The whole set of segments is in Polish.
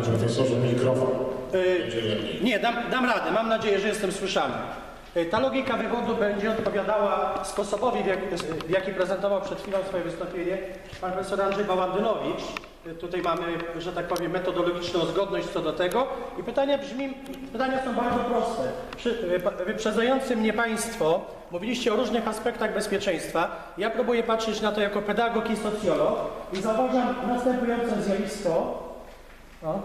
Panie profesorze, mikrofon. Lepiej. Nie, dam, dam radę. Mam nadzieję, że jestem słyszany. Y, Ta logika wywodu będzie odpowiadała sposobowi, w, jak, w jaki prezentował przed chwilą swoje wystąpienie pan profesor Andrzej Bałandynowicz. Tutaj mamy, że tak powiem, metodologiczną zgodność co do tego. I pytania brzmi, pytania są bardzo proste. Przy, wyprzedzający mnie Państwo mówiliście o różnych aspektach bezpieczeństwa. Ja próbuję patrzeć na to jako pedagog i socjolog i zauważam następujące zjawisko. O.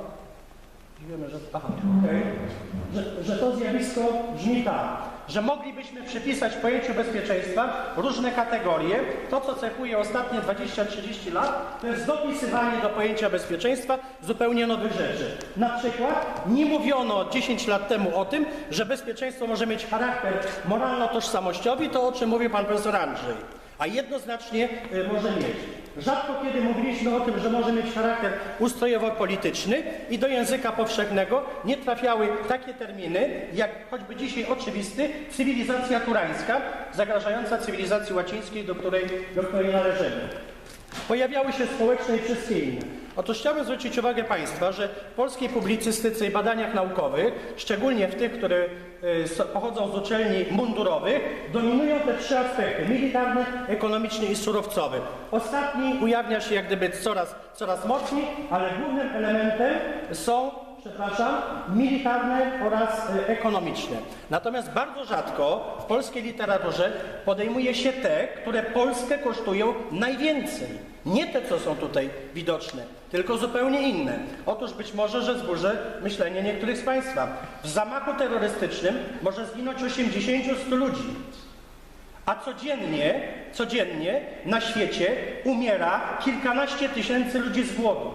Wiemy, że, aha, okej. że, że to zjawisko brzmi tak, że moglibyśmy przypisać pojęciu bezpieczeństwa różne kategorie. To, co cechuje ostatnie 20-30 lat, to jest dopisywanie do pojęcia bezpieczeństwa zupełnie nowych rzeczy. Na przykład nie mówiono 10 lat temu o tym, że bezpieczeństwo może mieć charakter moralno-tożsamościowy, to o czym mówił pan profesor Andrzej, a jednoznacznie y, może mieć. Rzadko kiedy mówiliśmy o tym, że może mieć charakter ustrojowo-polityczny i do języka powszechnego nie trafiały takie terminy, jak choćby dzisiaj oczywisty cywilizacja turańska, zagrażająca cywilizacji łacińskiej, do której, do której należymy. Pojawiały się społeczne i wszystkie inne. Otóż chciałbym zwrócić uwagę Państwa, że w polskiej publicystyce i badaniach naukowych, szczególnie w tych, które y, pochodzą z uczelni mundurowych, dominują te trzy aspekty, militarny, ekonomiczny i surowcowy. Ostatni ujawnia się jak gdyby coraz, coraz mocniej, ale głównym elementem są przepraszam, militarne oraz y, ekonomiczne. Natomiast bardzo rzadko w polskiej literaturze podejmuje się te, które Polskę kosztują najwięcej. Nie te, co są tutaj widoczne, tylko zupełnie inne. Otóż być może, że zburzę myślenie niektórych z Państwa. W zamachu terrorystycznym może zginąć 80-100 ludzi. A codziennie, codziennie na świecie umiera kilkanaście tysięcy ludzi z głodu.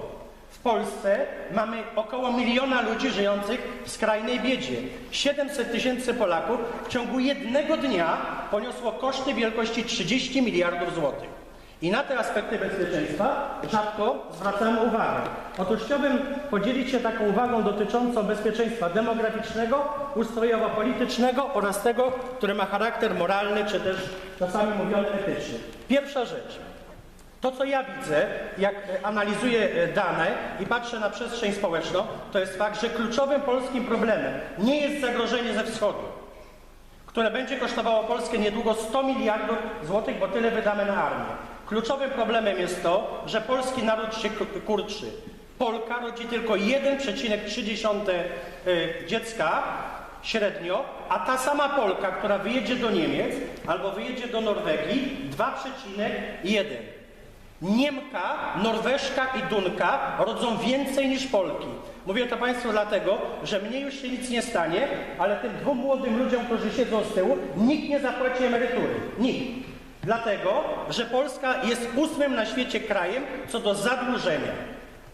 W Polsce mamy około miliona ludzi żyjących w skrajnej biedzie. 700 tysięcy Polaków w ciągu jednego dnia poniosło koszty wielkości 30 miliardów złotych. I na te aspekty bezpieczeństwa rzadko zwracamy uwagę. Otóż chciałbym podzielić się taką uwagą dotyczącą bezpieczeństwa demograficznego, ustrojowo-politycznego oraz tego, które ma charakter moralny, czy też czasami mówiony etyczny. Pierwsza rzecz. To, co ja widzę, jak analizuję e, dane i patrzę na przestrzeń społeczną, to jest fakt, że kluczowym polskim problemem nie jest zagrożenie ze wschodu, które będzie kosztowało Polskę niedługo 100 miliardów złotych, bo tyle wydamy na armię. Kluczowym problemem jest to, że polski naród się ku- kurczy. Polka rodzi tylko 1,3 y, dziecka średnio, a ta sama Polka, która wyjedzie do Niemiec albo wyjedzie do Norwegii, 2,1. Niemka, Norweżka i Dunka rodzą więcej niż Polki. Mówię to Państwu dlatego, że mnie już się nic nie stanie, ale tym dwóm młodym ludziom, którzy siedzą z tyłu, nikt nie zapłaci emerytury. Nikt. Dlatego, że Polska jest ósmym na świecie krajem co do zadłużenia.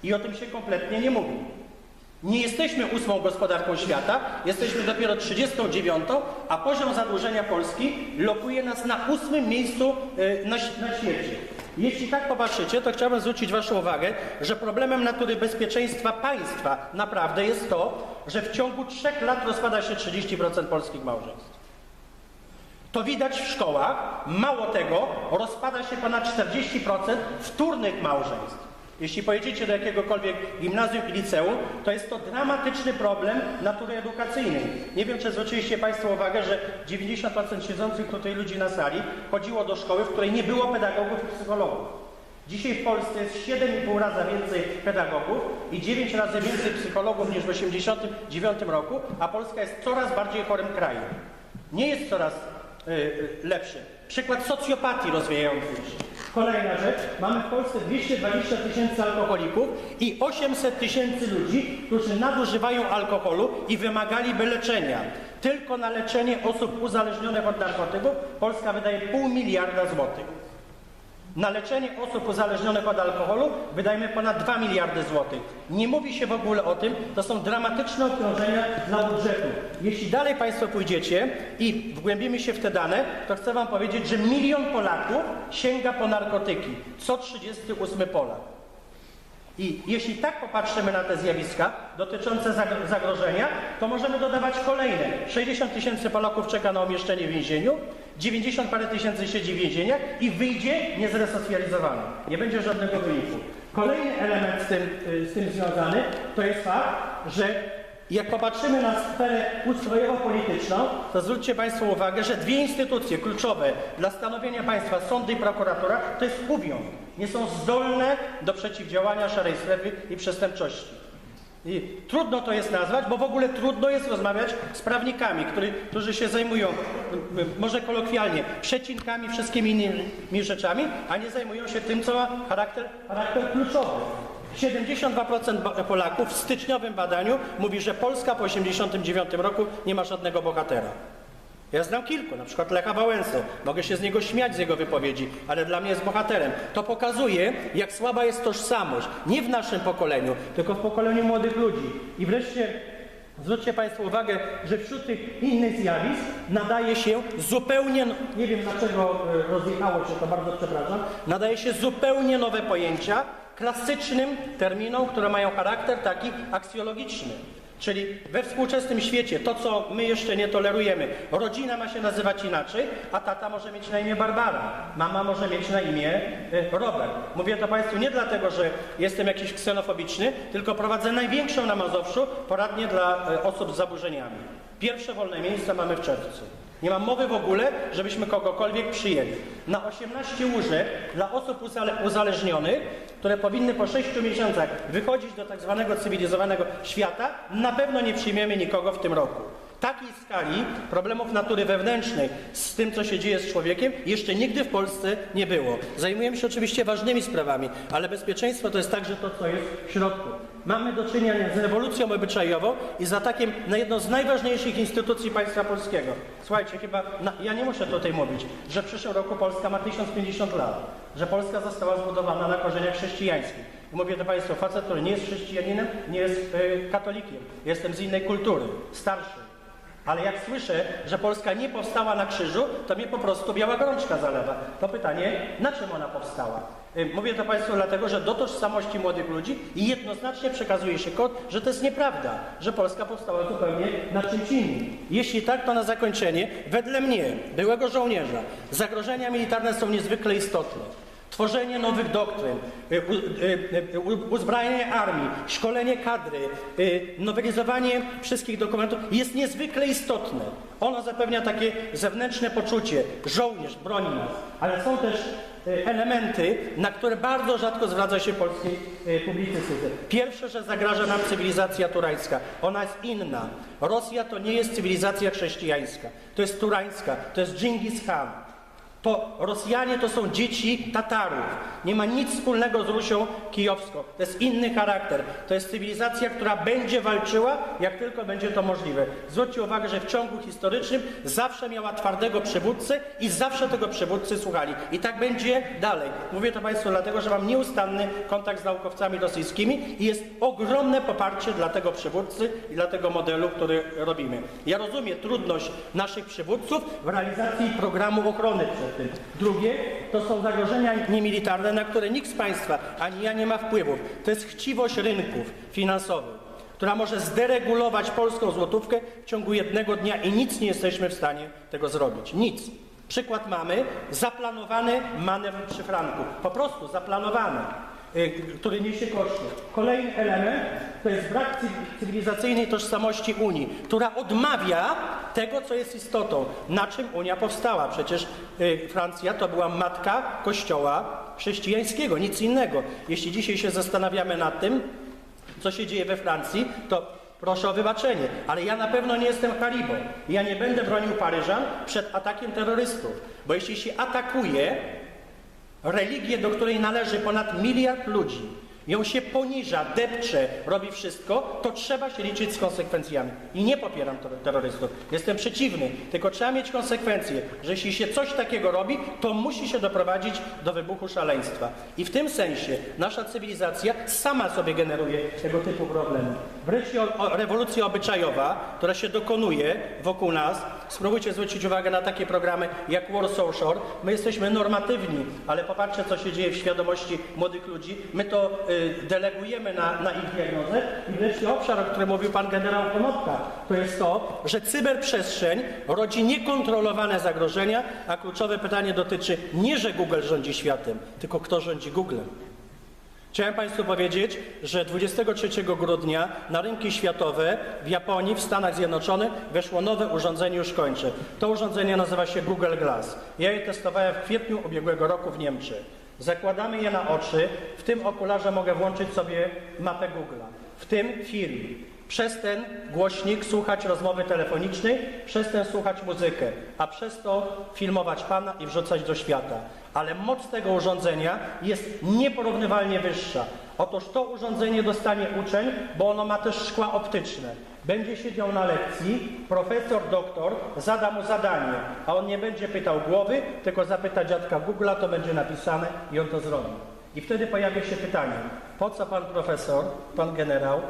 I o tym się kompletnie nie mówi. Nie jesteśmy ósmą gospodarką świata, jesteśmy dopiero 39, a poziom zadłużenia Polski lokuje nas na ósmym miejscu y, na, na świecie. Jeśli tak popatrzycie, to chciałbym zwrócić Waszą uwagę, że problemem natury bezpieczeństwa państwa naprawdę jest to, że w ciągu trzech lat rozpada się 30% polskich małżeństw. To widać w szkołach. Mało tego, rozpada się ponad 40% wtórnych małżeństw. Jeśli pojedziecie do jakiegokolwiek gimnazjum i liceum, to jest to dramatyczny problem natury edukacyjnej. Nie wiem, czy zwróciliście Państwo uwagę, że 90% siedzących tutaj ludzi na sali chodziło do szkoły, w której nie było pedagogów i psychologów. Dzisiaj w Polsce jest 7,5 razy więcej pedagogów i 9 razy więcej psychologów niż w 1989 roku, a Polska jest coraz bardziej chorym krajem. Nie jest coraz lepszy. Przykład socjopatii rozwijającej się. Kolejna rzecz. Mamy w Polsce 220 tysięcy alkoholików i 800 tysięcy ludzi, którzy nadużywają alkoholu i wymagaliby leczenia. Tylko na leczenie osób uzależnionych od narkotyków Polska wydaje pół miliarda złotych. Na leczenie osób uzależnionych od alkoholu wydajemy ponad 2 miliardy złotych. Nie mówi się w ogóle o tym, to są dramatyczne obciążenia dla budżetu. Jeśli dalej Państwo pójdziecie i wgłębimy się w te dane, to chcę Wam powiedzieć, że milion Polaków sięga po narkotyki. Co 38 Polak. I jeśli tak popatrzymy na te zjawiska dotyczące zag- zagrożenia, to możemy dodawać kolejne. 60 tysięcy Polaków czeka na umieszczenie w więzieniu, 90 parę tysięcy siedzi w więzieniach i wyjdzie niezresocjalizowany. Nie będzie żadnego wyniku. Kolejny element z tym, y, z tym związany to jest fakt, że jak popatrzymy na sferę ustrojowo-polityczną, to zwróćcie Państwo uwagę, że dwie instytucje kluczowe dla stanowienia państwa, sądy i prokuratura, to jest uwiąz. Nie są zdolne do przeciwdziałania szarej strefy i przestępczości. I trudno to jest nazwać, bo w ogóle trudno jest rozmawiać z prawnikami, który, którzy się zajmują, może kolokwialnie, przecinkami, wszystkimi innymi rzeczami, a nie zajmują się tym, co ma charakter, charakter kluczowy. 72% Bo- Polaków w styczniowym badaniu mówi, że Polska po 1989 roku nie ma żadnego bohatera. Ja znam kilku, na przykład Lecha Wałęsę. Mogę się z niego śmiać z jego wypowiedzi, ale dla mnie jest bohaterem. To pokazuje, jak słaba jest tożsamość. Nie w naszym pokoleniu, tylko w pokoleniu młodych ludzi. I wreszcie zwróćcie Państwo uwagę, że wśród tych innych zjawisk nadaje się zupełnie, nie wiem dlaczego e, rozjechało się to, bardzo przepraszam, nadaje się zupełnie nowe pojęcia klasycznym terminom, które mają charakter taki aksjologiczny. Czyli we współczesnym świecie to, co my jeszcze nie tolerujemy, rodzina ma się nazywać inaczej, a tata może mieć na imię Barbara, mama może mieć na imię e, Robert. Mówię to Państwu nie dlatego, że jestem jakiś ksenofobiczny, tylko prowadzę największą na Mazowszu poradnię dla e, osób z zaburzeniami. Pierwsze wolne miejsca mamy w czerwcu. Nie mam mowy w ogóle, żebyśmy kogokolwiek przyjęli. Na 18 łóżek dla osób uzale- uzależnionych, które powinny po 6 miesiącach wychodzić do tak zwanego cywilizowanego świata, na pewno nie przyjmiemy nikogo w tym roku. Takiej skali problemów natury wewnętrznej z tym, co się dzieje z człowiekiem, jeszcze nigdy w Polsce nie było. Zajmujemy się oczywiście ważnymi sprawami, ale bezpieczeństwo to jest także to, co jest w środku. Mamy do czynienia z rewolucją obyczajową i z atakiem na jedną z najważniejszych instytucji państwa polskiego. Słuchajcie, chyba ja nie muszę tutaj mówić, że w przyszłym roku Polska ma 1050 lat, że Polska została zbudowana na korzeniach chrześcijańskich. Mówię do Państwa, facet, który nie jest chrześcijaninem, nie jest y, katolikiem. Jestem z innej kultury, starszy. Ale jak słyszę, że Polska nie powstała na krzyżu, to mnie po prostu biała gorączka zalewa. To pytanie, na czym ona powstała? Y, Mówię to Państwu dlatego, że do tożsamości młodych ludzi jednoznacznie przekazuje się kod, że to jest nieprawda, że Polska powstała zupełnie na czymś innym. Jeśli tak, to na zakończenie, wedle mnie, byłego żołnierza, zagrożenia militarne są niezwykle istotne. Tworzenie nowych doktryn, y, y, y, uzbrajanie armii, szkolenie kadry, nowelizowanie wszystkich dokumentów jest niezwykle istotne. Ono zapewnia takie zewnętrzne poczucie, żołnierz broni nas, ale są też elementy, na które bardzo rzadko zwraca się polski y, publicystyce. Pierwsze, że zagraża nam cywilizacja turańska. Ona jest inna. Rosja to nie jest cywilizacja chrześcijańska. To jest turańska, to jest Dżingis Khan. To Rosjanie to są dzieci Tatarów. Nie ma nic wspólnego z Rusią kijowską. To jest inny charakter. To jest cywilizacja, która będzie walczyła, jak tylko będzie to możliwe. Zwróćcie uwagę, że w ciągu historycznym zawsze miała twardego przywódcę i zawsze tego przywódcy słuchali. I tak będzie dalej. Mówię to Państwu dlatego, że mam nieustanny kontakt z naukowcami rosyjskimi i jest ogromne poparcie dla tego przywódcy i dla tego modelu, który robimy. Ja rozumiem trudność naszych przywódców w realizacji programu ochrony przed tym. Drugie to są zagrożenia niemilitarne, na które nikt z Państwa ani ja nie ma wpływów. To jest chciwość rynków finansowych która może zderegulować polską złotówkę w ciągu jednego dnia i nic nie jesteśmy w stanie tego zrobić. Nic. Przykład mamy zaplanowany manewr przy franku. Po prostu zaplanowany, który niesie koszty. Kolejny element to jest brak cywi- cywilizacyjnej tożsamości Unii, która odmawia tego, co jest istotą. Na czym Unia powstała? Przecież y, Francja to była matka kościoła chrześcijańskiego, nic innego. Jeśli dzisiaj się zastanawiamy nad tym, co się dzieje we Francji, to proszę o wybaczenie, ale ja na pewno nie jestem Haribą. Ja nie będę bronił Paryżan przed atakiem terrorystów, bo jeśli się atakuje religię, do której należy ponad miliard ludzi, ją się poniża, depcze, robi wszystko, to trzeba się liczyć z konsekwencjami. I nie popieram ter- terrorystów. Jestem przeciwny, tylko trzeba mieć konsekwencje, że jeśli się coś takiego robi, to musi się doprowadzić do wybuchu szaleństwa. I w tym sensie nasza cywilizacja sama sobie generuje tego typu problemy. Wreszcie o, o, rewolucja obyczajowa, która się dokonuje wokół nas. Spróbujcie zwrócić uwagę na takie programy jak Warsaw Shore. My jesteśmy normatywni, ale popatrzcie, co się dzieje w świadomości młodych ludzi. My to y, delegujemy na, na ich diagnozę. I wreszcie obszar, o którym mówił pan generał Konotka, to jest to, że cyberprzestrzeń rodzi niekontrolowane zagrożenia, a kluczowe pytanie dotyczy nie, że Google rządzi światem, tylko kto rządzi Googlem. Chciałem Państwu powiedzieć, że 23 grudnia na rynki światowe w Japonii, w Stanach Zjednoczonych weszło nowe urządzenie, już kończę. To urządzenie nazywa się Google Glass. Ja je testowałem w kwietniu ubiegłego roku w Niemczech. Zakładamy je na oczy, w tym okularze mogę włączyć sobie mapę Google'a, w tym film. Przez ten głośnik słuchać rozmowy telefonicznej, przez ten słuchać muzykę, a przez to filmować Pana i wrzucać do świata. Ale moc tego urządzenia jest nieporównywalnie wyższa. Otóż to urządzenie dostanie uczeń, bo ono ma też szkła optyczne. Będzie siedział na lekcji, profesor, doktor zada mu zadanie, a on nie będzie pytał głowy, tylko zapyta dziadka Google'a, to będzie napisane i on to zrobi. I wtedy pojawia się pytanie, po co pan profesor, pan generał,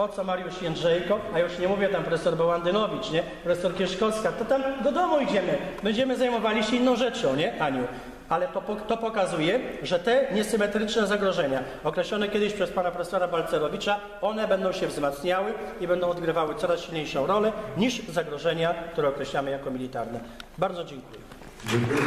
po co Mariusz Jędrzejko, a już nie mówię tam profesor Bołandynowicz, nie? Profesor Kieszkowska, to tam do domu idziemy. Będziemy zajmowali się inną rzeczą, nie, Aniu? Ale to, to pokazuje, że te niesymetryczne zagrożenia, określone kiedyś przez pana profesora Balcerowicza, one będą się wzmacniały i będą odgrywały coraz silniejszą rolę niż zagrożenia, które określamy jako militarne. Bardzo dziękuję. Dziękuję.